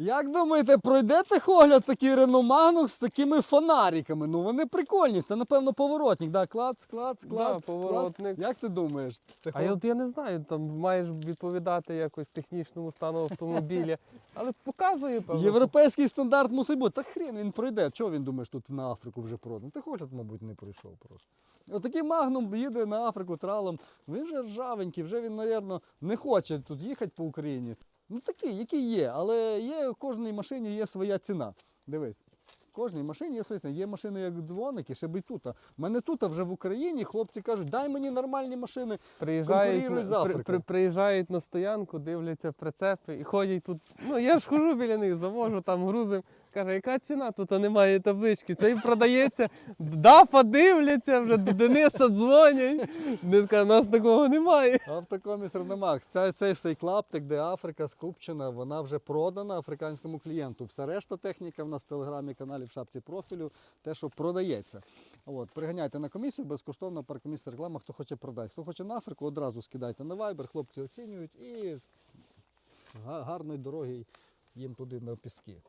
Як думаєте, пройде техогляд такий Renault Magnus з такими фонариками? Ну вони прикольні. Це, напевно, поворотник. Да? Клац, клац, клац. Да, поворотник. Клац. Як ти думаєш? А Техо- я от я не знаю, там маєш відповідати якось технічному стану автомобіля. Але показує певно. Європейський стандарт мусить бути. Та хрін він пройде. Чого він думаєш, тут на Африку вже продан? Техогляд, мабуть, не пройшов просто. Отакий магнум їде на Африку тралом. Він вже ржавенький, вже він, мабуть, не хоче тут їхати по Україні. Ну такі, які є, але є в кожній машині є своя ціна. Дивись. Кожній машині є своя. Є машини як дзвоники, ще би тут. У мене тут вже в Україні хлопці кажуть, дай мені нормальні машини. Конкурують з на- при, при, приїжджають на стоянку, дивляться прицепи і ходять тут. Ну я ж хожу біля них, завожу там грузим. Каже, яка ціна? Тут немає таблички. Це і продається. Дафа дивляться, вже до Дениса дзвонять. Денис каже, нас такого немає. Автокоміс Реномакс. Це цей всей клаптик, де Африка скупчена, вона вже продана африканському клієнту. Вся решта техніка в нас в телеграмі каналі в шапці профілю, те, що продається. От, приганяйте на комісію, безкоштовно паркомісія реклама, хто хоче продати. Хто хоче на Африку, одразу скидайте на Viber, хлопці оцінюють і гарної дороги їм туди на піски.